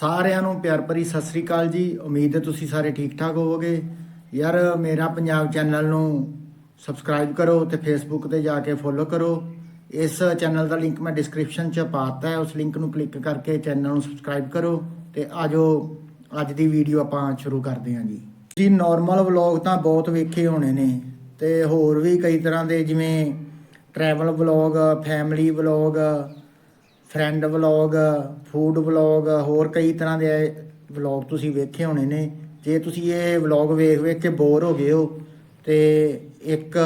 ਸਾਰਿਆਂ ਨੂੰ ਪਿਆਰ ਭਰੀ ਸਤਿ ਸ੍ਰੀ ਅਕਾਲ ਜੀ। ਉਮੀਦ ਹੈ ਤੁਸੀਂ ਸਾਰੇ ਠੀਕ ਠਾਕ ਹੋਵੋਗੇ। ਯਾਰ, ਮੇਰਾ ਪੰਜਾਬ ਚੈਨਲ ਨੂੰ ਸਬਸਕ੍ਰਾਈਬ ਕਰੋ ਤੇ ਫੇਸਬੁੱਕ ਤੇ ਜਾ ਕੇ ਫੋਲੋ ਕਰੋ। ਇਸ ਚੈਨਲ ਦਾ ਲਿੰਕ ਮੈਂ ਡਿਸਕ੍ਰਿਪਸ਼ਨ 'ਚ ਪਾਤਾ ਹੈ। ਉਸ ਲਿੰਕ ਨੂੰ ਕਲਿੱਕ ਕਰਕੇ ਚੈਨਲ ਨੂੰ ਸਬਸਕ੍ਰਾਈਬ ਕਰੋ ਤੇ ਆਜੋ ਅੱਜ ਦੀ ਵੀਡੀਓ ਆਪਾਂ ਸ਼ੁਰੂ ਕਰਦੇ ਹਾਂ ਜੀ। ਜੀ ਨਾਰਮਲ ਵਲੌਗ ਤਾਂ ਬਹੁਤ ਵੇਖੇ ਹੋਣੇ ਨੇ ਤੇ ਹੋਰ ਵੀ ਕਈ ਤਰ੍ਹਾਂ ਦੇ ਜਿਵੇਂ travel vlog family vlog friend vlog food vlog ਹੋਰ ਕਈ ਤਰ੍ਹਾਂ ਦੇ ਵਲੌਗ ਤੁਸੀਂ ਵੇਖੇ ਹੋਣੇ ਨੇ। ਜੇ ਤੁਸੀਂ ਇਹ ਵਲੌਗ ਵੇਖ ਵੇਖ ਕੇ ਬੋਰ ਹੋ ਗਏ ਹੋ, ਤੇ ਇੱਕ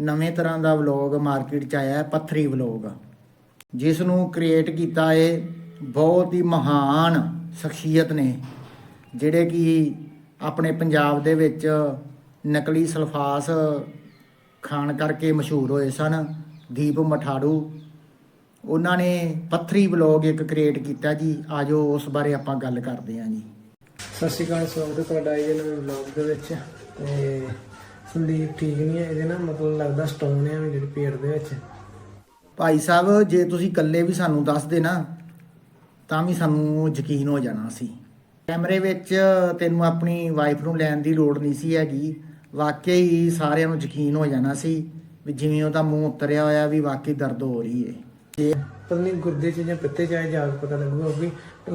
ਨਵੇਂ ਤਰ੍ਹਾਂ ਦਾ ਵਲੌਗ ਮਾਰਕੀਟ 'ਚ ਆਇਆ ਹੈ, ਪੱਥਰੀ ਵਲੌਗ ਜਿਸ ਨੂੰ ਕ੍ਰੀਏਟ ਕੀਤਾ ਹੈ ਬਹੁਤ ਹੀ ਮਹਾਨ ਸ਼ਖਸੀਅਤ ਨੇ, ਜਿਹੜੇ ਕਿ ਆਪਣੇ ਪੰਜਾਬ ਦੇ ਵਿੱਚ ਨਕਲੀ ਸਲਫਾਸ ਖਾਣ ਕਰਕੇ ਮਸ਼ਹੂਰ ਹੋਏ ਸਨ। ਦੀਪ ਮਠਾੜੂ ਉਹਨਾਂ ਨੇ ਪੱਥਰੀ ਵਲੌਗ ਇੱਕ ਕ੍ਰੀਏਟ ਕੀਤਾ ਜੀ। ਆਜੋ ਉਸ ਬਾਰੇ ਆਪਾਂ ਗੱਲ ਕਰਦੇ ਹਾਂ ਜੀ। ਸਤਿ ਸ਼੍ਰੀ ਅਕਾਲ ਸਵਾਗਤ ਹੈ ਤੁਹਾਡਾ ਇਹ ਨਵੇਂ ਵਲੌਗ ਦੇ ਵਿੱਚ। ਤੇ ਸੰਦੀਪ ਠੀਕ ਨਹੀਂ ਹੈ ਇਹਦੇ ਨਾਲ ਮਤਲਬ ਲੱਗਦਾ ਸਟੋਨ ਹੈ ਜਿਹੜੀ ਪੇਟ ਦੇ ਵਿੱਚ। ਭਾਈ ਸਾਹਿਬ ਜੇ ਤੁਸੀਂ ਇਕੱਲੇ ਵੀ ਸਾਨੂੰ ਦੱਸ ਦੇ ਨਾ ਤਾਂ ਵੀ ਸਾਨੂੰ ਯਕੀਨ ਹੋ ਜਾਣਾ ਸੀ। ਕੈਮਰੇ ਵਿੱਚ ਤੈਨੂੰ ਆਪਣੀ ਵਾਈਫ ਨੂੰ ਲੈਣ ਦੀ ਲੋੜ ਨਹੀਂ ਸੀ ਹੈਗੀ। ਵਾਕਈ ਸਾਰਿਆਂ ਨੂੰ ਯਕੀਨ ਹੋ ਜਾਣਾ ਸੀ ਵੀ ਜਿਵੇਂ ਉਹਦਾ ਮੂੰਹ ਉਤਰਿਆ ਹੋਇਆ ਵੀ ਵਾਕਈ ਦਰਦ ਹੋ ਰਹੀ ਹੈ ਜੇ ਪਤਾ ਨਹੀਂ ਗੁਰਦੇ ਚ ਜਾਂ ਪਿੱਤੇ ਚ ਆਏ ਜਾ ਕੇ ਪਤਾ ਲੱਗੂਗਾ ਵੀ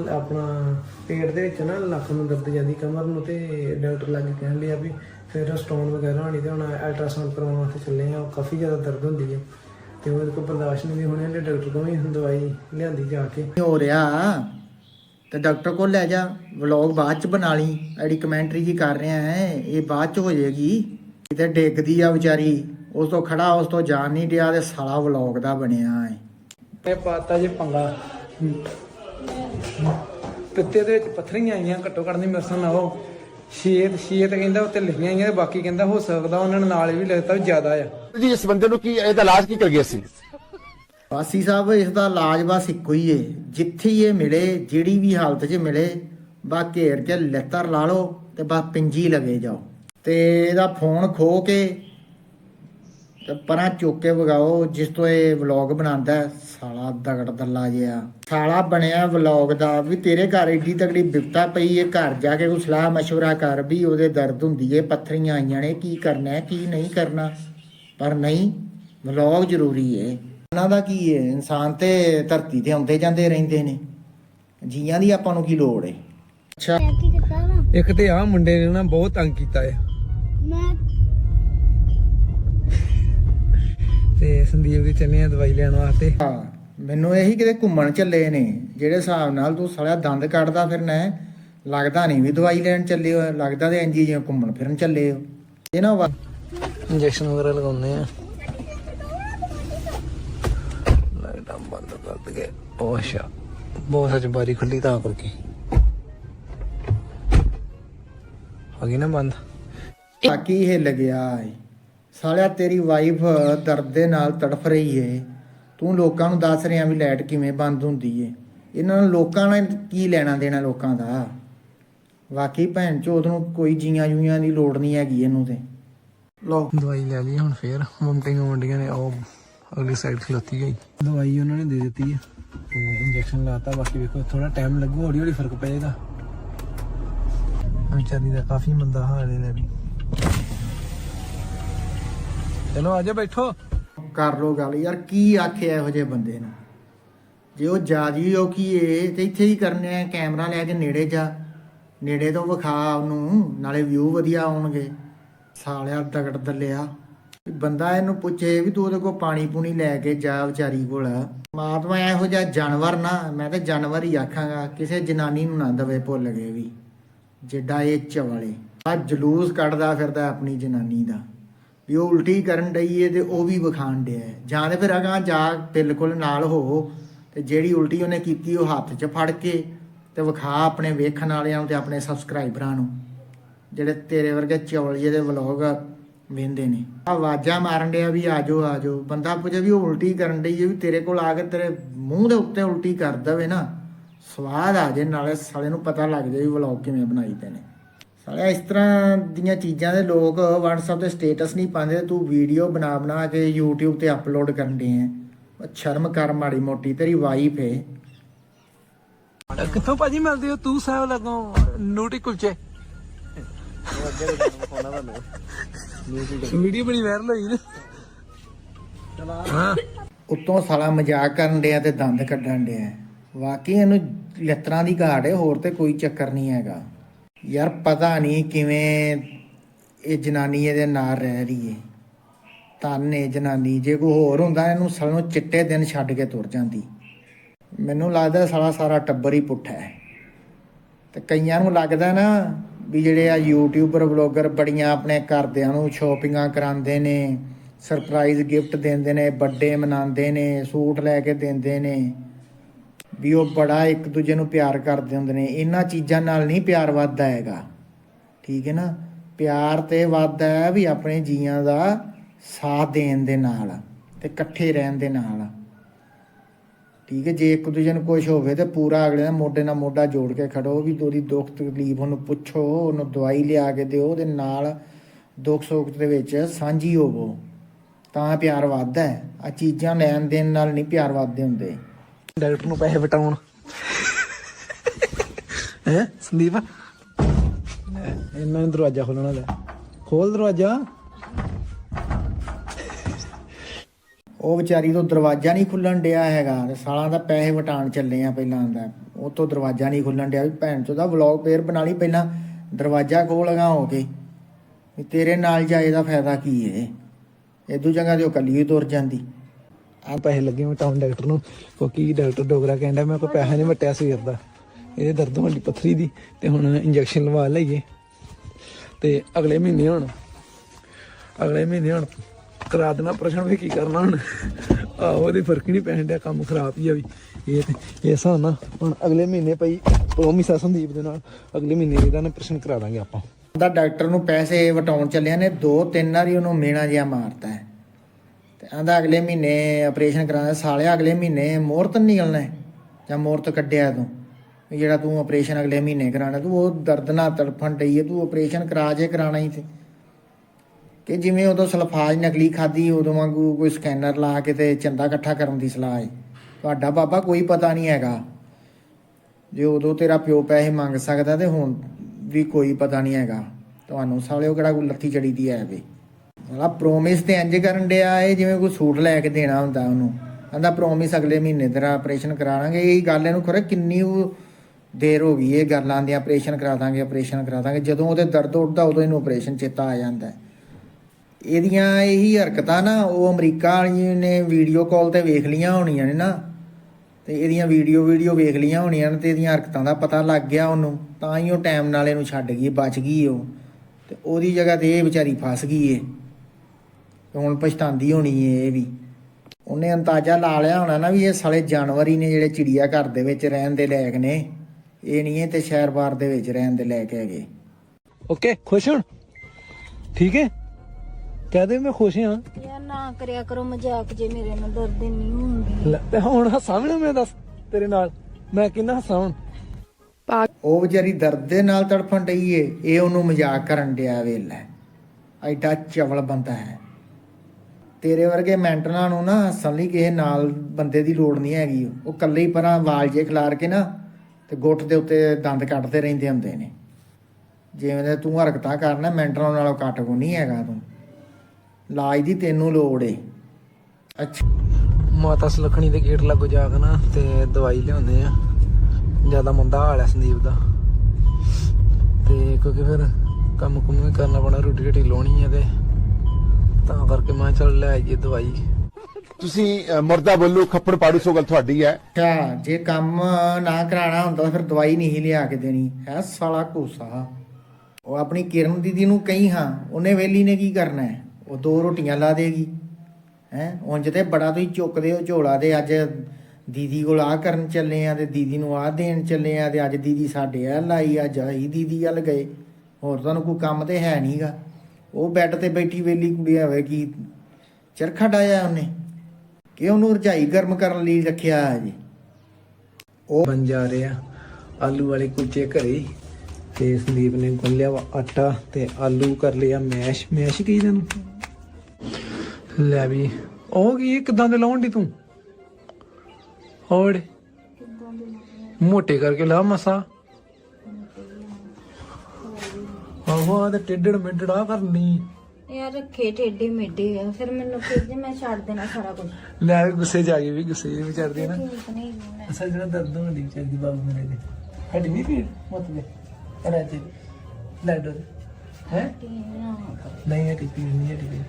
ਆਪਣਾ ਪੇਟ ਦੇ ਵਿੱਚ ਨਾ ਲੱਕ ਨੂੰ ਦਰਦ ਜਾਂਦੀ, ਕਮਰ ਨੂੰ ਤੇ ਡਾਕਟਰ ਲੱਗ ਕਹਿਣ ਲਿਆ ਵੀ ਫਿਰ ਸਟੋਨ ਵਗੈਰਾ ਹੋਣੀ ਤੇ ਹੁਣ ਅਲਟਰਾਸਾਊਂਡ ਕਰਵਾਉਣ ਵਾਸਤੇ ਚੱਲੇ ਆ, ਉਹ ਕਾਫੀ ਜ਼ਿਆਦਾ ਦਰਦ ਹੁੰਦੀ ਹੈ ਤੇ ਉਹਦੇ ਕੋਲ ਬਰਦਾਸ਼ਤ ਨਹੀਂ ਹੋਣੀ ਤੇ ਡਾਕਟਰ ਕੋਲ ਵੀ ਦਵਾਈ ਲਿਆਂਦੀ ਜਾ ਕੇ। ਹੋ ਰਿਹਾ? ਤੇ ਡਾਕਟਰ ਕੋਲ ਲੈ ਜਾ, ਵਲੌਗ ਬਾਅਦ ਚ ਬਣਾ ਲਈ, ਐਡੀ ਕਮੈਂਟਰੀ ਜੀ ਕਰ ਰਿਹਾ ਹੈ, ਇਹ ਬਾਅਦ ਚ ਹੋ ਜਾਏਗੀ। ਕਿਤੇ ਡਿੱਗਦੀ ਆ ਵਿਚਾਰੀ, ਉਸ ਤੋਂ ਖੜਾ, ਉਸ ਤੋਂ ਜਾਣ ਨਹੀਂ ਡਿਆ ਤੇ ਸਾਲਾ ਵਲੌਗ ਦਾ ਬਣਿਆ ਹੈ। ਇਹ ਪਾਤਾ ਜੇ ਪੰਗਾ। ਪਿੱਤੇ ਦੇ ਵਿੱਚ ਪੱਥਰੀਆਂ ਆਈਆਂ ਘੱਟੋ ਘੱਟ ਨਹੀਂ ਮਰਸਨ ਨਾ ਉਹ। ਸ਼ੇਤ ਸ਼ੇਤ ਕਹਿੰਦਾ ਉੱਤੇ ਲਿਖੀਆਂ ਆਈਆਂ ਤੇ ਬਾਕੀ ਕਹਿੰਦਾ ਹੋ ਸਕਦਾ ਉਹਨਾਂ ਨੇ ਨਾਲ ਵੀ ਲਿਖਤਾ ਵੀ ਜ਼ਿਆਦਾ ਆ। ਜੀ ਇਸ ਬੰਦੇ ਨੂੰ ਕੀ ਇਹਦਾ ਇਲਾਜ ਕੀ ਕਰ ਗਿਆ ਸੀ ਵਾਸੀ ਸਾਹਿਬ ਇਸ ਦਾ ਇਲਾਜ ਬਸ ਇੱਕੋ ਹੀ ਏ। ਜਿੱਥੇ ਇਹ ਮਿਲੇ ਜਿਹੜੀ ਵੀ ਹਾਲਤ 'ਚ ਮਿਲੇ ਬਾ ਘੇਰ ਕੇ ਲੱਤਰ ਲਾ ਲਓ ਤੇ ਬਾ ਪਿੰਜੀ ਲਗੇ ਜਾਓ। ਤੇ ਇਹਦਾ ਫੋਨ ਖੋ ਕੇ ਤੇ ਪਰਾਂ ਚੁੱਕ ਕੇ ਵਗਾਓ ਜਿਸ ਤੋਂ ਇਹ ਵਲੌਗ ਬਣਾਉਂਦਾ ਹੈ, ਸਾਲਾ ਦਗੜ ਦੱਲਾ ਜਿਹਾ ਸਾਲਾ ਬਣਿਆ ਵਲੌਗ ਦਾ ਵੀ ਤੇਰੇ ਘਰ ਏਡੀ ਤਗੜੀ ਬਿਪਤਾ ਪਈ ਏ ਘਰ ਜਾ ਕੇ ਕੋਈ ਸਲਾਹ مشورہ ਕਰ ਵੀ ਉਹਦੇ ਦਰਦ ਹੁੰਦੀ ਏ ਪੱਥਰੀਆਂ ਆਈਆਂ ਨੇ ਕੀ ਕਰਨਾ ਹੈ ਕੀ ਨਹੀਂ ਕਰਨਾ ਪਰ ਨਹੀਂ ਵਲੌਗ ਜ਼ਰੂਰੀ ਏ ਉਹਨਾਂ ਦਾ ਕੀ ਏ ਇਨਸਾਨ ਤੇ ਧਰਤੀ ਤੇ ਆਉਂਦੇ ਜਾਂਦੇ ਰਹਿੰਦੇ ਨੇ ਜੀਆਂ ਦੀ ਆਪਾਂ ਨੂੰ ਕੀ ਲੋੜ ਏ ਅੱਛਾ ਕੀ ਕੀਤਾ ਵਾ ਇੱਕ ਤੇ ਆ ਮੁੰਡੇ ਨੇ ਨਾ ਬਹੁਤ ਤੰਗ ਕੀਤਾ ਆ ਮੈਂ ਤੇ ਸੰਦੀਪ ਦੀ ਚੱਲੇ ਆ ਦਵਾਈ ਲੈਣ ਵਾਸਤੇ। ਹਾਂ ਮੈਨੂੰ ਇਹੀ ਕਿਤੇ ਘੁੰਮਣ ਚੱਲੇ ਨੇ ਜਿਹੜੇ ਹਿਸਾਬ ਨਾਲ ਤੂੰ ਸਾਲਿਆ ਦੰਦ ਕੱਢਦਾ ਫਿਰਨਾ ਹੈ, ਲੱਗਦਾ ਨਹੀਂ ਵੀ ਦਵਾਈ ਲੈਣ ਚੱਲੇ ਹੋ ਲੱਗਦਾ ਤੇ ਇੰਜੀ ਜਿਵੇਂ ਘੁੰਮਣ ਫਿਰਨ ਚੱਲੇ ਹੋ। ਇਹ ਨਾ ਵਾ- ਇੰਜੈਕਸ਼ਨ ਵਗੈਰਾ ਲਗਾਉਂਦੇ ਆ। ਲਾਈਟਾਂ ਬੰਦ ਕਰ ਦਗੇ ਉਹ ਅੱਛਾ ਬਹੁਤ ਸੱਚ ਬਾਰੀ ਖੁੱਲੀ ਤਾਂ ਕਰਕੇ। ਹੋ ਗਈ ਨਾ ਬੰਦ। ਬਾਕੀ ਇਹ ਲੱਗਿਆ ਏ। ਸਾਲਿਆ ਤੇਰੀ ਵਾਈਫ ਦਰਦ ਦੇ ਨਾਲ ਤੜਫ ਰਹੀ ਏ। ਤੂੰ ਲੋਕਾਂ ਨੂੰ ਦੱਸ ਰਿਹਾ ਵੀ ਲਾਈਟ ਕਿਵੇਂ ਬੰਦ ਹੁੰਦੀ ਏ। ਇਹਨਾਂ ਨੂੰ ਲੋਕਾਂ ਨਾਲ ਕੀ ਲੈਣਾ ਦੇਣਾ ਲੋਕਾਂ ਦਾ? ਵਾਕਈ ਭੈਣ ਚੋਦ ਨੂੰ ਕੋਈ ਜੀਆਂ ਜੂਆਂ ਦੀ ਲੋੜ ਨਹੀਂ ਹੈਗੀ ਇਹਨੂੰ ਤੇ। ਲੋ ਦਵਾਈ ਲੈ ਲਈ ਹੁਣ ਫੇਰ। ਮੁੰਟੀਆਂ ਮੁੰਡੀਆਂ ਨੇ ਉਹ ਅਗਲੀ ਸਾਈਡ ਖਲੋਤੀ ਗਈ। ਦਵਾਈ ਉਹਨਾਂ ਨੇ ਦੇ ਦਿੱਤੀ ਹੈ ਤੇ ਇੰਜੈਕਸ਼ਨ ਲਾਤਾ ਬਾਕੀ ਵੇਖੋ ਥੋੜਾ ਟਾਈਮ ਲੱਗੂ ਹੌਲੀ ਹੌਲੀ ਫ਼ਰਕ ਪਏਗਾ। ਵਿਚਾਰੀ ਦਾ ਕਾਫੀ ਮੰਦਾ ਹਾਲ ਹੈ ਵੀ। ਚਲੋ ਆਜਾ ਬੈਠੋ। ਕਰ ਲੋ ਗੱਲ ਯਾਰ, ਕੀ ਆਖਿਆ ਇਹੋ ਜਿਹੇ ਬੰਦੇ ਨੂੰ? ਜੇ ਉਹ ਜਾਜੀ ਹੋ ਕੀ ਏ? ਤੇ ਇੱਥੇ ਹੀ ਕਰਨੇ ਆ, ਕੈਮਰਾ ਲੈ ਕੇ ਨੇੜੇ ਜਾ। ਨੇੜੇ ਤੋਂ ਵਿਖਾ ਉਹਨੂੰ, ਨਾਲੇ ਵਿਊ ਵਧੀਆ ਆਉਣਗੇ। ਸਾਲਿਆ ਦਗੜ ਦੱਲਿਆ। ਬੰਦਾ ਇਹਨੂੰ ਪੁੱਛੇ ਵੀ ਤੂੰ ਉਹਦੇ ਕੋਲ ਪਾਣੀ ਪੂਣੀ ਲੈ ਕੇ ਜਾ ਵਿਚਾਰੀ ਕੋਲ। ਮਾਤਮਾ ਇਹੋ ਜਿਹਾ ਜਾਨਵਰ ਨਾ, ਮੈਂ ਤੇ ਜਾਨਵਰ ਹੀ ਆਖਾਂਗਾ, ਕਿਸੇ ਜਨਾਨੀ ਨੂੰ ਨਾ ਦਵੇ ਭੁੱਲ ਗਏ ਵੀ। ਜਿੱਡਾ ਇਹ ਚਵਲੇ। ਆ ਜਲੂਸ ਕੱਢਦਾ ਫਿਰਦਾ ਆਪਣੀ ਜਨਾਨੀ ਦਾ। ਵੀ ਉਹ ਉਲਟੀ ਕਰਨ ਡਈ ਏ ਤੇ ਉਹ ਵੀ ਵਿਖਾਣ ਡਿਆ ਜਾਂ ਤੇ ਫਿਰ ਅਗਾਂ ਜਾ ਬਿਲਕੁਲ ਨਾਲ ਹੋ ਤੇ ਜਿਹੜੀ ਉਲਟੀ ਉਹਨੇ ਕੀਤੀ ਉਹ ਹੱਥ 'ਚ ਫੜ ਕੇ ਤੇ ਵਿਖਾ ਆਪਣੇ ਵੇਖਣ ਵਾਲਿਆਂ ਨੂੰ ਤੇ ਆਪਣੇ ਸਬਸਕ੍ਰਾਈਬਰਾਂ ਨੂੰ, ਜਿਹੜੇ ਤੇਰੇ ਵਰਗੇ ਚੌਲ ਜਿਹੇ ਦੇ ਵਲੌਗ ਵੇਂਦੇ ਨੇ। ਆਵਾਜ਼ਾਂ ਮਾਰਨ ਡਿਆ ਵੀ ਆਜੋ ਆਜੋ। ਬੰਦਾ ਪੁੱਛੇ ਵੀ ਉਹ ਉਲਟੀ ਕਰਨ ਡਈ ਏ ਵੀ ਤੇਰੇ ਕੋਲ ਆ ਕੇ ਤੇਰੇ ਮੂੰਹ ਦੇ ਉੱਤੇ ਉਲਟੀ ਕਰ ਦਵੇ ਨਾ, ਸਵਾਦ ਆ ਜੇ, ਨਾਲੇ ਸਾਲੇ ਨੂੰ ਪਤਾ ਲੱਗ ਜਾਏ ਵੀ ਵਲੌਗ ਕਿਵੇਂ ਬਣਾਈਦੇ ਨੇ। ਸਾਲਿਆ ਇਸ ਤਰ੍ਹਾਂ ਦੀਆਂ ਚੀਜ਼ਾਂ ਦੇ ਲੋਕ WhatsApp ਤੇ ਸਟੇਟਸ ਨਹੀਂ ਪਾਉਂਦੇ ਤੂੰ ਵੀਡੀਓ ਬਣਾ ਬਣਾ ਕੇ YouTube ਤੇ ਅਪਲੋਡ ਕਰਨ ਆ ਸ਼ਰਮ ਕਰ ਮਾੜੀ ਮੋਟੀ ਤੇਰੀ ਵਾਈਫ ਏ। ਕਿੱਥੋਂ ਭਾਜੀ ਮਿਲਦੇ ਹੋ? ਤੂੰ ਸਾਹਿਬ ਲੱਗੋ ਨੂਟੀ ਕੁਲਚੇ। ਵੀਡੀਓ ਬੜੀ ਵਾਇਰਲ ਹੋਈ ਨਾ। ਹਾਂ। ਉੱਤੋਂ ਸਾਲਾ ਮਜ਼ਾਕ ਕਰਨ ਡਿਆ ਤੇ ਦੰਦ ਕੱਢਣ ਡਿਆ। ਵਾਕਈ ਇਹਨੂੰ ਲੱਤਰਾਂ ਦੀ ਘਾਟ ਹੈ ਹੋਰ ਤੇ ਕੋਈ ਚੱਕਰ ਨਹੀਂ ਹੈਗਾ। ਯਾਰ ਪਤਾ ਨਹੀਂ ਕਿਵੇਂ ਇਹ ਜਨਾਨੀ ਇਹਦੇ ਨਾਲ ਰਹਿ ਰਹੀ ਏ। ਧੰਨ ਏ ਜਨਾਨੀ, ਜੇ ਕੋਈ ਹੋਰ ਹੁੰਦਾ ਇਹਨੂੰ ਸਾਲ ਚਿੱਟੇ ਦਿਨ ਛੱਡ ਕੇ ਤੁਰ ਜਾਂਦੀ। ਮੈਨੂੰ ਲੱਗਦਾ ਸਾਲਾ ਸਾਰਾ ਟੱਬਰ ਹੀ ਪੁੱਠਾ ਹੈ। ਤੇ ਕਈਆਂ ਨੂੰ ਲੱਗਦਾ ਨਾ ਵੀ ਜਿਹੜੇ ਆ ਯੂਟਿਊਬਰ ਵਲੌਗਰ ਬੜੀਆਂ ਆਪਣੇ ਘਰਦਿਆਂ ਨੂੰ ਸ਼ੋਪਿੰਗਾਂ ਕਰਾਉਂਦੇ ਨੇ ਸਰਪ੍ਰਾਈਜ਼ ਗਿਫਟ ਦਿੰਦੇ ਨੇ ਬਰਥਡੇ ਮਨਾਉਂਦੇ ਨੇ, ਸੂਟ ਲੈ ਕੇ ਦਿੰਦੇ ਨੇ। ਵੀ ਉਹ ਬੜਾ ਇੱਕ ਦੂਜੇ ਨੂੰ ਪਿਆਰ ਕਰਦੇ ਹੁੰਦੇ ਨੇ। ਇਹਨਾਂ ਚੀਜ਼ਾਂ ਨਾਲ ਨਹੀਂ ਪਿਆਰ ਵੱਧਦਾ ਹੈਗਾ। ਠੀਕ ਹੈ ਨਾ? ਪਿਆਰ ਤੇ ਵੱਧਦਾ ਹੈ ਵੀ ਆਪਣੇ ਜੀਆਂ ਦਾ ਸਾਥ ਦੇਣ ਦੇ ਨਾਲ ਤੇ ਇਕੱਠੇ ਰਹਿਣ ਦੇ ਨਾਲ। ਠੀਕ ਹੈ? ਜੇ ਇੱਕ ਦੂਜੇ ਨੂੰ ਕੁਝ ਹੋਵੇ ਤੇ ਪੂਰਾ ਅਗਲੇ ਦਾ ਮੋਢੇ ਨਾਲ ਮੋਢਾ ਜੋੜ ਕੇ ਖੜੋ ਵੀ ਉਹਦੀ ਦੁੱਖ ਤਕਲੀਫ ਉਹਨੂੰ ਪੁੱਛੋ, ਉਹਨੂੰ ਦਵਾਈ ਲਿਆ ਕੇ ਦਿਓ ਉਹਦੇ ਨਾਲ ਦੁੱਖ ਸੁੱਖ ਦੇ ਵਿੱਚ ਸਾਂਝੀ ਹੋਵੋ। ਤਾਂ ਪਿਆਰ ਵੱਧਦਾ ਹੈ। ਆ ਚੀਜ਼ਾਂ ਲੈਣ ਦੇਣ ਨਾਲ ਨਹੀਂ ਪਿਆਰ ਵੱਧਦੇ ਹੁੰਦੇ। ਡਾਕਟਰ ਨੂੰ ਪੈਸੇ ਵਟਾਉਣ। ਹੈ ਸੰਦੀਪ? ਲੈ, ਇਹਨਾਂ ਨੇ ਦਰਵਾਜ਼ਾ ਖੋਲਣਾ ਲੈ। ਖੋਲ ਦਰਵਾਜ਼ਾ। ਉਹ ਵਿਚਾਰੀ ਤੋਂ ਦਰਵਾਜ਼ਾ ਨਹੀਂ ਖੁੱਲਣ ਡਿਆ ਹੈਗਾ ਤੇ ਸਾਲਾਂ ਦਾ ਪੈਸੇ ਵਟਾਣ ਚੱਲੇ ਆ ਪਹਿਲਾਂ ਦਾ ਉਹ ਤੋਂ ਦਰਵਾਜ਼ਾ ਨਹੀਂ ਖੁੱਲਣ ਡਿਆ ਵੀ ਭੈਣ ਚੋਦਾ ਵਲੌਗ ਫੇਰ ਬਣਾ ਲਈ ਪਹਿਲਾਂ ਦਰਵਾਜ਼ਾ ਖੋਲਗਾ ਹੋ ਕੇ। ਤੇਰੇ ਨਾਲ ਜਾਏ ਦਾ ਫਾਇਦਾ ਕੀ ਏ? ਇਦੋਂ ਚੰਗਾ ਤੇ ਉਹ ਕੱਲੀ ਹੀ ਤੁਰ ਜਾਂਦੀ। ਆ ਪੈਸੇ ਲੱਗੇ ਵਟਾਉਣ ਡਾਕਟਰ ਨੂੰ ਕਿਉਂਕਿ ਡਾਕਟਰ ਡੋਗਰਾ ਕਹਿੰਦਾ ਮੈਂ ਕੋਈ ਪੈਸਾ ਨਹੀਂ ਵਟਿਆ ਸਵੇਰ ਦਾ। ਇਹਦੇ ਦਰਦ ਹੁੰਦੀ ਪੱਥਰੀ ਦੀ, ਤੇ ਹੁਣ ਇੰਜੈਕਸ਼ਨ ਲਵਾ ਲਈਏ। ਤੇ ਅਗਲੇ ਮਹੀਨੇ ਹੁਣ, ਅਗਲੇ ਮਹੀਨੇ ਹੁਣ ਕਰਾ ਦੇਣਾ ਪ੍ਰਸ਼ਨ ਵੀ ਕੀ ਕਰਨਾ ਹੁਣ। ਆਹੋ ਉਹਦੀ ਫ਼ਰਕ ਨਹੀਂ ਪੈਣ ਡਿਆ, ਕੰਮ ਖਰਾਬ ਹੀ ਆ ਵੀ। ਇਹ ਤੇ ਇਹ ਹਿਸਾਬ ਨਾਲ ਹੁਣ ਅਗਲੇ ਮਹੀਨੇ ਪਈ ਪ੍ਰੋਮਿਸ ਆ ਸੰਦੀਪ ਦੇ ਨਾਲ, ਅਗਲੇ ਮਹੀਨੇ ਇਹਦਾ ਨਾ ਪ੍ਰਸ਼ਨ ਕਰਾ ਦਾਂਗੇ ਆਪਾਂ। ਦਾ ਡਾਕਟਰ ਨੂੰ ਪੈਸੇ ਵਟਾਉਣ ਚੱਲਿਆ ਨੇ, ਦੋ ਤਿੰਨ ਵਾਰੀ ਉਹਨੂੰ ਮੇਣਾ ਜਿਹਾ ਮਾਰਤਾ ਹੈ। ਆਂਦਾ ਅਗਲੇ ਮਹੀਨੇ ਆਪਰੇਸ਼ਨ ਕਰਾਉਣਾ ਸਾਲਿਆ ਅਗਲੇ ਮਹੀਨੇ ਮੂਹਰਤ ਨਿਕਲਣਾ ਜਾਂ ਮੂਹਰਤ ਕੱਢਿਆ ਤੂੰ, ਵੀ ਜਿਹੜਾ ਤੂੰ ਆਪਰੇਸ਼ਨ ਅਗਲੇ ਮਹੀਨੇ ਕਰਾਉਣਾ, ਤੂੰ ਉਹ ਦਰਦ ਨਾਲ ਤੜਫਣ ਡਈ ਹੈ, ਤੂੰ ਆਪਰੇਸ਼ਨ ਕਰਾ ਜੇ ਕਰਾਣਾ ਹੀ ਤੇ। ਕਿ ਜਿਵੇਂ ਉਦੋਂ ਸਲਫਾਜ ਨਕਲੀ ਖਾਦੀ ਉਦੋਂ ਵਾਂਗੂ ਕੋਈ ਸਕੈਨਰ ਲਾ ਕੇ ਤੇ ਚੰਦਾ ਇਕੱਠਾ ਕਰਨ ਦੀ ਸਲਾਹ ਹੈ। ਤੁਹਾਡਾ ਬਾਬਾ ਕੋਈ ਪਤਾ ਨਹੀਂ ਹੈਗਾ। ਜੇ ਉਦੋਂ ਤੇਰਾ ਪਿਓ ਪੈਸੇ ਮੰਗ ਸਕਦਾ ਤੇ ਹੁਣ ਵੀ ਕੋਈ ਪਤਾ ਨਹੀਂ ਹੈਗਾ। ਤੁਹਾਨੂੰ ਸਾਲਿਓ ਕਿਹੜਾ ਕੋਈ ਲੱਥੀ ਚੜੀ ਦੀ ਹੈ ਵੇ। ਸਾਲਾ ਪ੍ਰੋਮਿਸ ਤੇ ਇੰਜ ਕਰਨ ਡਿਆ ਇਹ, ਜਿਵੇਂ ਕੋਈ ਸੂਟ ਲੈ ਕੇ ਦੇਣਾ ਹੁੰਦਾ ਉਹਨੂੰ। ਕਹਿੰਦਾ ਪ੍ਰੋਮਿਸ ਅਗਲੇ ਮਹੀਨੇ ਤੇਰਾ ਆਪਰੇਸ਼ਨ ਕਰਾਵਾਂਗੇ ਇਹ ਗੱਲ ਇਹਨੂੰ ਖਰੇ ਕਿੰਨੀ ਦੇਰ ਹੋ ਗਈ ਇਹ ਗੱਲਾਂ ਦੀ ਆਪਰੇਸ਼ਨ ਕਰਾ ਦਾਂਗੇ ਆਪਰੇਸ਼ਨ ਕਰਾ ਦਾਂਗੇ। ਜਦੋਂ ਉਹਦੇ ਦਰਦ ਉੱਠਦਾ, ਉਦੋਂ ਇਹਨੂੰ ਆਪਰੇਸ਼ਨ ਚੇਤਾ ਆ ਜਾਂਦਾ ਇਹਦੀਆਂ ਇਹੀ ਹਰਕਤਾਂ ਨਾ, ਉਹ ਅਮਰੀਕਾ ਵਾਲੀ ਨੇ ਵੀਡੀਓ ਕਾਲ ਤੇ ਵੇਖ ਲੀਆਂ ਹੋਣੀਆਂ ਨੇ ਨਾ। ਤੇ ਇਹਦੀਆਂ ਵੀਡੀਓ ਵੀਡੀਓ ਵੇਖ ਲੀਆਂ ਹੋਣੀਆਂ ਨੇ ਤੇ ਇਹਦੀਆਂ ਹਰਕਤਾਂ ਦਾ ਪਤਾ ਲੱਗ ਗਿਆ ਉਹਨੂੰ। ਤਾਂ ਹੀ ਉਹ ਟਾਈਮ ਨਾਲ ਇਹਨੂੰ ਛੱਡ ਗਈ, ਬਚ ਗਈ ਉਹ। ਤੇ ਉਹਦੀ ਜਗ੍ਹਾ ਤੇ ਇਹ ਵਿਚਾਰੀ ਫਸ ਗਈ ਏ। ਤੇ ਹੁਣ ਪਛਤਾਉਂਦੀ ਹੋਣੀ ਏ ਇਹ ਵੀ। ਉਹਨੇ ਅੰਦਾਜ਼ਾ ਲਾ ਲਿਆ ਹੋਣਾ ਨਾ ਵੀ ਇਹ ਸਾਲੇ ਜਾਨਵਰ ਹੀ ਨੇ ਜਿਹੜੇ ਚਿੜੀਆ ਘਰ ਦੇ ਵਿੱਚ ਰਹਿਣ ਦੇ ਲਾਇਕ ਨੇ। ਇਹ ਨਹੀਂ ਇਹ ਤੇ ਸ਼ਹਿਰ-ਬਾਰ ਦੇ ਵਿੱਚ ਰਹਿਣ ਦੇ ਲਾਇਕ ਹੈਗੇ। ਓਕੇ ਖੁਸ਼ ਹੁਣ? ਠੀਕ ਹੈ? ਕਹਦੇ ਮੈਂ ਖੁਸ਼ ਹਾਂ। ਯਾਰ ਨਾ ਕਰਿਆ ਕਰੋ ਮਜ਼ਾਕ ਜੇ ਮੇਰੇ ਨਾਲ ਦਰਦ ਨਹੀਂ ਹੁੰਦੀ ਲੈ, ਤੇ ਹੁਣ ਹੱਸਾਂ ਵੀ ਨਾ ਮੈਂ ਦੱਸ ਤੇਰੇ ਨਾਲ? ਮੈਂ ਕਿੰਨਾ ਹੱਸਾਂ ਹੁਣ? ਉਹ ਵਿਚਾਰੀ ਦਰਦ ਦੇ ਨਾਲ ਤੜਫਣ ਡਈ ਏ ਇਹ ਉਹਨੂੰ ਮਜ਼ਾਕ ਕਰਨ ਡਿਆ ਵੇਲਾ। ਐਡਾ ਚਵਲ ਬੰਦਾ ਹੈ। ਤੇਰੇ ਵਰਗੇ ਮੈਂਟਲਾਂ ਨੂੰ ਨਾ ਹੱਸਣ ਲਈ ਕਿਸੇ ਨਾਲ ਬੰਦੇ ਦੀ ਲੋੜ ਨਹੀਂ ਹੈਗੀ। ਉਹ ਇਕੱਲੇ ਹੀ ਪਰਾਂ ਵਾਲ ਜੇ ਖਿਲਾਰ ਕੇ ਨਾ ਤੇ ਗੁੱਟ ਦੇ ਉੱਤੇ ਦੰਦ ਕੱਟਦੇ ਰਹਿੰਦੇ ਹੁੰਦੇ ਨੇ। ਜਿਵੇਂ ਤੂੰ ਹਰਕਤਾਂ ਕਰਨਾ ਮੈਂਟਲਾਂ ਨਾਲੋਂ ਕੱਟ ਕੋ ਨਹੀਂ ਹੈਗਾ ਤੂੰ। ਲਾਜ ਦੀ ਤੈਨੂੰ ਲੋੜ ਏ। ਅੱਛਾ। ਮਾਤਾ ਸੁਲੱਖਣੀ ਦੇ ਗੇਟ ਲੱਗੋ ਜਾ ਕੇ ਨਾ ਤੇ ਦਵਾਈ ਲਿਆਉਂਦੇ ਆ। ਜ਼ਿਆਦਾ ਮੰਦਾ ਹਾਲ ਹੈ ਸੰਦੀਪ ਦਾ। ਤੇ ਕਿਉਂਕਿ ਫਿਰ ਕੰਮ ਕੁੰਮ ਵੀ ਕਰਨਾ ਪੈਣਾ ਰੋਟੀ ਰੋਟੀ ਲਾਉਣੀ ਹੈ ਤੇ ਤਾਂ ਕਰਕੇ ਮੈਂ ਚੱਲ ਲੈ ਆਈਏ ਦਵਾਈ। ਤੁਸੀਂ ਅ, ਮੁਰਦਾ ਬੋਲੂ ਖੱਪੜ ਪਾੜੂ ਸੋ ਗੱਲ ਤੁਹਾਡੀ ਹੈ। ਅੱਛਾ ਜੇ ਕੰਮ ਨਾ ਕਰਾਣਾ ਹੁੰਦਾ ਤਾਂ ਫਿਰ ਦਵਾਈ ਨਹੀਂ ਲਿਆ ਕੇ ਦੇਣੀ। ਹੈ ਸਾਲਾ ਕੋਸਾ ਉਹ ਆਪਣੀ ਕਿਰਨ ਦੀਦੀ ਨੂੰ ਕਹੀ ਹਾਂ ਉਹਨੇ ਵੇਲੀ ਨੇ ਕੀ ਕਰਨਾ ਹੈ? ਉਹ ਦੋ ਰੋਟੀਆਂ ਲਾ ਦੇਗੀ। ਹੈ ਉਂਝ ਤੇ ਬੜਾ ਤੁਸੀਂ ਚੁੱਕਦੇ ਹੋ ਝੋਲਾ ਦੇ ਅੱਜ ਦੀਦੀ ਕੋਲ ਆ ਕਰਨ ਚੱਲੇ ਆ ਤੇ ਦੀਦੀ ਨੂੰ ਆ ਦੇਣ ਚੱਲੇ ਆ ਤੇ ਅੱਜ ਦੀਦੀ ਸਾਡੇ ਆ ਲਾਈ ਅੱਜ ਆਈ ਦੀਦੀ ਵੱਲ ਗਏ। ਹੋਰ ਤੁਹਾਨੂੰ ਕੋਈ ਕੰਮ ਤੇ ਹੈ ਨਹੀਂਗਾ ਉਹ ਬੈੱਡ ਤੇ ਬੈਠੀ ਵੇਲੀ ਕੁੜੀ ਹੋਵੇ ਕੀ ਚਰਖਾ ਡਾਇਆ ਉਹਨੇ। ਕਿ ਉਹਨੂੰ ਰਜਾਈ ਗਰਮ ਕਰਨ ਲਈ ਰੱਖਿਆ ਹੈ ਜੀ। ਉਹ ਬਣ ਜਾ ਰਿਹਾ ਆਲੂ ਵਾਲੇ ਕੁਲਚੇ ਘਰੇ। ਤੇ ਸੰਦੀਪ ਨੇ ਗੁੰਨ ਲਿਆ ਵਾ ਆਟਾ ਤੇ ਆਲੂ ਕਰ ਲਿਆ ਮੈਸ਼। ਮੈਸ਼ ਕੀ ਇਹਨੂੰ ਲੈ ਵੀ ਉਹ ਕੀ ਕਿਦਾਂ ਦੇ ਲਾਉਣ ਦੀ ਤੂੰ? ਹੋਰ। ਮੋਟੇ ਕਰਕੇ ਲਾ ਮਸਾ। ਆਹੋ ਆ ਤੇ ਟੇਡੜ ਮਿੰਡੜਾ ਕਰਨੀ। ਯਾਰ ਰੱਖੇ ਟੇਡੇ ਮੇਡੇ ਆ ਫਿਰ ਮੈਨੂੰ ਕਿਹਾ ਮੈਂ ਛੱਡ ਦੇਣਾ ਸਾਰਾ ਕੁਝ ਲੈ ਵੀ ਗੁੱਸੇ ਚ ਆ ਗਈ ਵੀ ਗੁੱਸੇ ਚ ਵਿਚਾਰਦੀ ਨਾ। ਠੀਕ ਨਹੀਂ ਮੈਂ। ਅਸਲ ਜਿਹੜਾ ਦਰਦ ਹੁੰਦੀ ਵਿਚਾਰਦੀ ਬਾਬੂ ਮੇਰੇ ਦੇ ਹੱਡੀ ਵੀ ਪੀੜ ਮਤ ਦੇ ਰਾਜੇ ਲੈ ਡਰ। ਹੈ? ਨਹੀਂ ਹੱਡੀ ਪੀੜ ਨਹੀਂ ਹੱਡੀ ਪੀੜ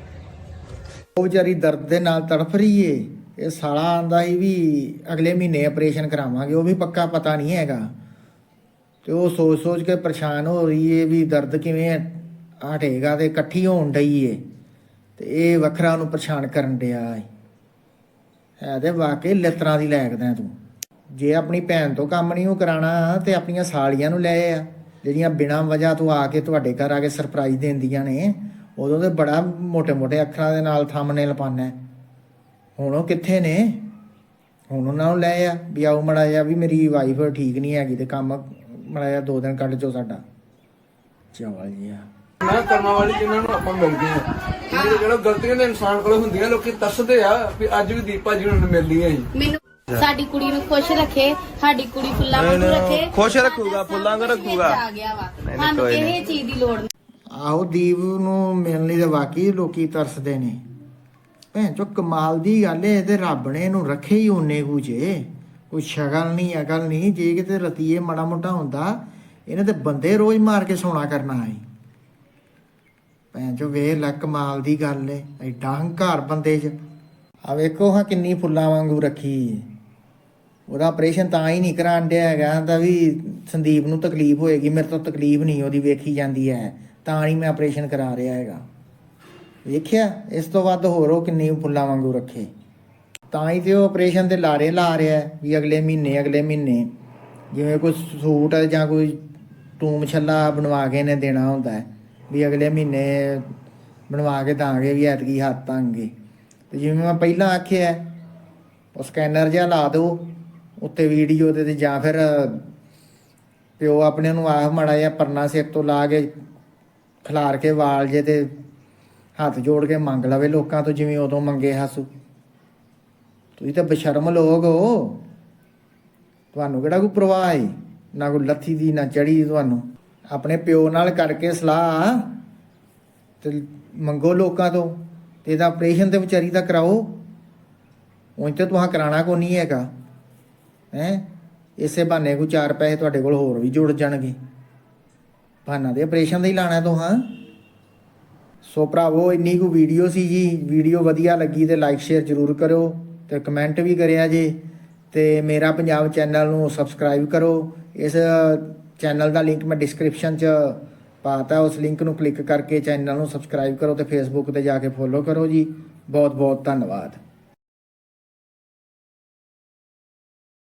ਉਹ ਵਿਚਾਰੀ ਦਰਦ ਦੇ ਨਾਲ ਤੜਫ ਰਹੀ ਏ। ਇਹ ਸਾਲਾ ਆਂਦਾ ਸੀ ਵੀ ਅਗਲੇ ਮਹੀਨੇ ਆਪਰੇਸ਼ਨ ਕਰਾਵਾਂਗੇ ਉਹ ਵੀ ਪੱਕਾ ਪਤਾ ਨਹੀਂ ਹੈਗਾ। ਤੇ ਉਹ ਸੋਚ-ਸੋਚ ਕੇ ਪਰੇਸ਼ਾਨ ਹੋ ਰਹੀ ਏ ਵੀ ਦਰਦ ਕਿਵੇਂ ਹਟੇਗਾ ਤੇ ਇਕੱਠੀ ਹੋਣ ਡਈ ਏ। ਤੇ ਇਹ ਵੱਖਰਾ ਉਹਨੂੰ ਪਰੇਸ਼ਾਨ ਕਰਨ ਡਿਆ ਏ। ਹੈ ਤੇ ਵਾਕਈ ਲਿਤਰਾਂ ਦੀ ਲੈਕਦਾ ਤੂੰ। ਜੇ ਆਪਣੀ ਭੈਣ ਤੋਂ ਕੰਮ ਨਹੀਂ ਉਹ ਕਰਾਣਾ ਤੇ ਆਪਣੀਆਂ ਸਾਲੀਆਂ ਨੂੰ ਲੈ ਆ। ਜਿਹੜੀਆਂ ਬਿਨਾਂ ਵਜ੍ਹਾ ਤੋਂ ਆ ਕੇ ਤੁਹਾਡੇ ਘਰ ਆ ਕੇ ਸਰਪ੍ਰਾਈਜ਼ ਦਿੰਦੀਆਂ ਨੇ, ਉਦੋਂ ਤੇ ਬੜਾ ਮੋٹے-ਮੋٹے ਅੱਖਰਾਂ ਦੇ ਨਾਲ ਥੰਬਨੇਲ ਪਾਣਾ ਹੁਣ ਉਹ ਕਿੱਥੇ ਨੇ? ਹੁਣ ਉਹਨਾਂ ਨੂੰ ਲੈ ਆ ਵੀ ਆਓ ਮੜਾ ਜਾ ਵੀ ਮੇਰੀ ਵਾਈਫ ਠੀਕ ਨਹੀਂ ਹੈਗੀ ਤੇ ਕੰਮ ਜਾ ਦੋ ਦਿਨ ਕੱਢ ਚੋ ਸਾਡਾ। ਚਵਲ ਜਿਆ ਨਾ ਕਰਮਾਂ ਵਾਲੀ ਜਿਨ੍ਹਾਂ ਨੂੰ ਆਪਾਂ ਮਿਲਦੇ ਆ ਜਿਹੜੇ ਜਿਹੜਾ ਗਲਤੀਆਂ ਦੇ ਇਨਸਾਨ ਕੋਲ ਹੁੰਦੀਆਂ ਲੋਕੀ ਤਰਸਦੇ ਆ ਵੀ ਅੱਜ ਵੀ ਦੀਪਾ ਜੀ ਨੂੰ ਮਿਲਦੀਆਂ ਸੀ ਮੈਨੂੰ ਸਾਡੀ ਕੁੜੀ ਨੂੰ ਖੁਸ਼ ਰੱਖੇ ਸਾਡੀ ਕੁੜੀ ਫੁੱਲਾਂ ਵਾਂਗੂ ਰੱਖੇ। ਖੁਸ਼ ਰੱਖੂਗਾ ਫੁੱਲਾਂ ਵਾਂਗੂ ਰੱਖੂਗਾ। ਆ ਗਿਆ ਵਾ। ਸਾਨੂੰ ਕਿਸੇ ਚੀਜ਼ ਦੀ ਲੋੜ ਨਹੀਂ। ਆਹੋ ਦੀਪ ਨੂੰ ਮਿਲਣ ਲਈ ਤਾਂ ਵਾਕਈ ਲੋਕੀ ਤਰਸਦੇ ਨੇ। ਭੈਣ ਚੋ ਕਮਾਲ ਦੀ ਗੱਲ ਏ ਤੇ ਰੱਬ ਨੇ ਇਹਨੂੰ ਰੱਖੇ ਹੀ ਓਨੇ ਕੁ ਜੇ। ਕੋਈ ਸ਼ਕਲ ਨਹੀਂ ਅਗਲ ਨਹੀਂ, ਜੇ ਕਿਤੇ ਰਤੀਏ ਮਾੜਾ ਮੋਟਾ ਹੁੰਦਾ, ਇਹਨੇ ਤੇ ਬੰਦੇ ਰੋਜ਼ ਮਾਰ ਕੇ ਸੋਣਾ ਕਰਨਾ ਹੈ ਭੈਣ ਚੋ ਵੇ ਲੱਕ ਮਾਲ ਦੀ ਗੱਲ ਏ, ਐਡਾ ਹੰਕਾਰ ਬੰਦੇ 'ਚ। ਆ ਵੇਖੋ ਹਾਂ ਕਿੰਨੀ ਫੁੱਲਾਂ ਵਾਂਗੂ ਰੱਖੀ। ਉਹਦਾ ਆਪਰੇਸ਼ਨ ਤਾਂ ਹੀ ਨਹੀਂ ਕਰਾਣ ਡਿਆ ਹੈਗਾ ਤਾਂ ਵੀ ਸੰਦੀਪ ਨੂੰ ਤਕਲੀਫ ਹੋਏਗੀ, ਮੇਰੇ ਤੋਂ ਤਕਲੀਫ ਨਹੀਂ ਉਹਦੀ ਵੇਖੀ ਜਾਂਦੀ ਹੈ ਤਾਂ ਹੀ ਮੈਂ ਆਪਰੇਸ਼ਨ ਕਰਾ ਰਿਹਾ ਹੈਗਾ। ਵੇਖਿਆ, ਇਸ ਤੋਂ ਵੱਧ ਹੋਰ ਉਹ ਕਿੰਨੀ ਫੁੱਲਾਂ ਵਾਂਗੂ ਰੱਖੇ। ਤਾਂ ਹੀ ਤੇ ਉਹ ਆਪਰੇਸ਼ਨ ਦੇ ਲਾਰੇ ਲਾ ਰਿਹਾ ਵੀ ਅਗਲੇ ਮਹੀਨੇ ਅਗਲੇ ਮਹੀਨੇ। ਜਿਵੇਂ ਕੋਈ ਸੂਟ ਜਾਂ ਕੋਈ ਟੂਮ ਛੱਲਾ ਬਣਵਾ ਕੇ ਨੇ ਦੇਣਾ ਹੁੰਦਾ ਹੈ, ਵੀ ਅਗਲੇ ਮਹੀਨੇ ਬਣਵਾ ਕੇ ਦਾਂਗੇ ਵੀ ਐਤਕੀ ਹੱਥ ਤਾਂਗੇ ਤੇ ਜਿਵੇਂ ਮੈਂ ਪਹਿਲਾਂ ਆਖਿਆ ਉਹ ਸਕੈਨਰ ਜਿਹਾ ਲਾ ਦਿਓ, ਉੱਤੇ ਵੀਡੀਓ ਤੇ ਜਾਂ ਫਿਰ ਪਿਓ ਆਪਣੇ ਨੂੰ ਆਹ ਮੜਾ ਜਿਹਾ ਪਰਨਾ ਸਿਰ ਤੋਂ ਲਾ ਕੇ ਖਿਲਾਰ ਕੇ ਵਾਲ ਜੇ ਤੇ ਹੱਥ ਜੋੜ ਕੇ ਮੰਗ ਲਵੇ ਲੋਕਾਂ ਤੋਂ, ਜਿਵੇਂ ਉਦੋਂ ਮੰਗੇ ਹਸੂ। ਤੁਸੀਂ ਤਾਂ ਬਸ਼ਰਮ ਲੋਕ ਹੋ। ਤੁਹਾਨੂੰ ਕਿਹੜਾ ਕੋਈ ਪ੍ਰਵਾਹ ਹੈ? ਨਾ ਕੋਈ ਲੱਥੀ ਦੀ, ਨਾ ਚੜੀ ਤੁਹਾਨੂੰ। ਆਪਣੇ ਪਿਓ ਨਾਲ ਕਰਕੇ ਸਲਾਹ ਤੇ ਮੰਗੋ ਲੋਕਾਂ ਤੋਂ। ਤੇ ਇਹਦਾ ਆਪਰੇਸ਼ਨ ਤੇ ਵਿਚਾਰੀ ਦਾ ਕਰਾਓ। ਉਂਝ ਤੇ ਤੁਹਾਂ ਕਰਾਣਾ ਕੋ ਨਹੀਂ ਹੈਗਾ। ਹੈ? ਇਸੇ ਬਹਾਨੇ ਕੋਈ ਚਾਰ ਪੈਸੇ ਤੁਹਾਡੇ ਕੋਲ ਹੋਰ ਵੀ ਜੁੜ ਜਾਣਗੇ। ਬਹਾਨਾ ਦੇ ਆਪਰੇਸ਼ਨ ਦਾ ਹੀ ਲਾਣਾ ਤੁਹਾਂ। ਸੋ ਭਰਾਵੋ, ਇੰਨੀ ਕੁ ਵੀਡੀਓ ਸੀ ਜੀ। ਵੀਡੀਓ ਵਧੀਆ ਲੱਗੀ ਤੇ ਲਾਈਕ ਸ਼ੇਅਰ ਜ਼ਰੂਰ ਕਰਿਓ। ਤੇ ਕਮੈਂਟ ਵੀ ਕਰਿਆ ਜੇ। ਤੇ ਮੇਰਾ ਪੰਜਾਬ ਚੈਨਲ ਨੂੰ ਸਬਸਕ੍ਰਾਈਬ ਕਰੋ। ਇਸ ਚੈਨਲ ਦਾ ਲਿੰਕ ਮੈਂ ਡਿਸਕ੍ਰਿਪਸ਼ਨ 'ਚ ਪਾਤਾ। ਉਸ ਲਿੰਕ ਨੂੰ ਕਲਿੱਕ ਕਰਕੇ ਚੈਨਲ ਨੂੰ ਸਬਸਕ੍ਰਾਈਬ ਕਰੋ ਤੇ ਫੇਸਬੁੱਕ ਤੇ ਜਾ ਕੇ ਫੋਲੋ ਕਰੋ ਜੀ। ਬਹੁਤ ਬਹੁਤ ਧੰਨਵਾਦ।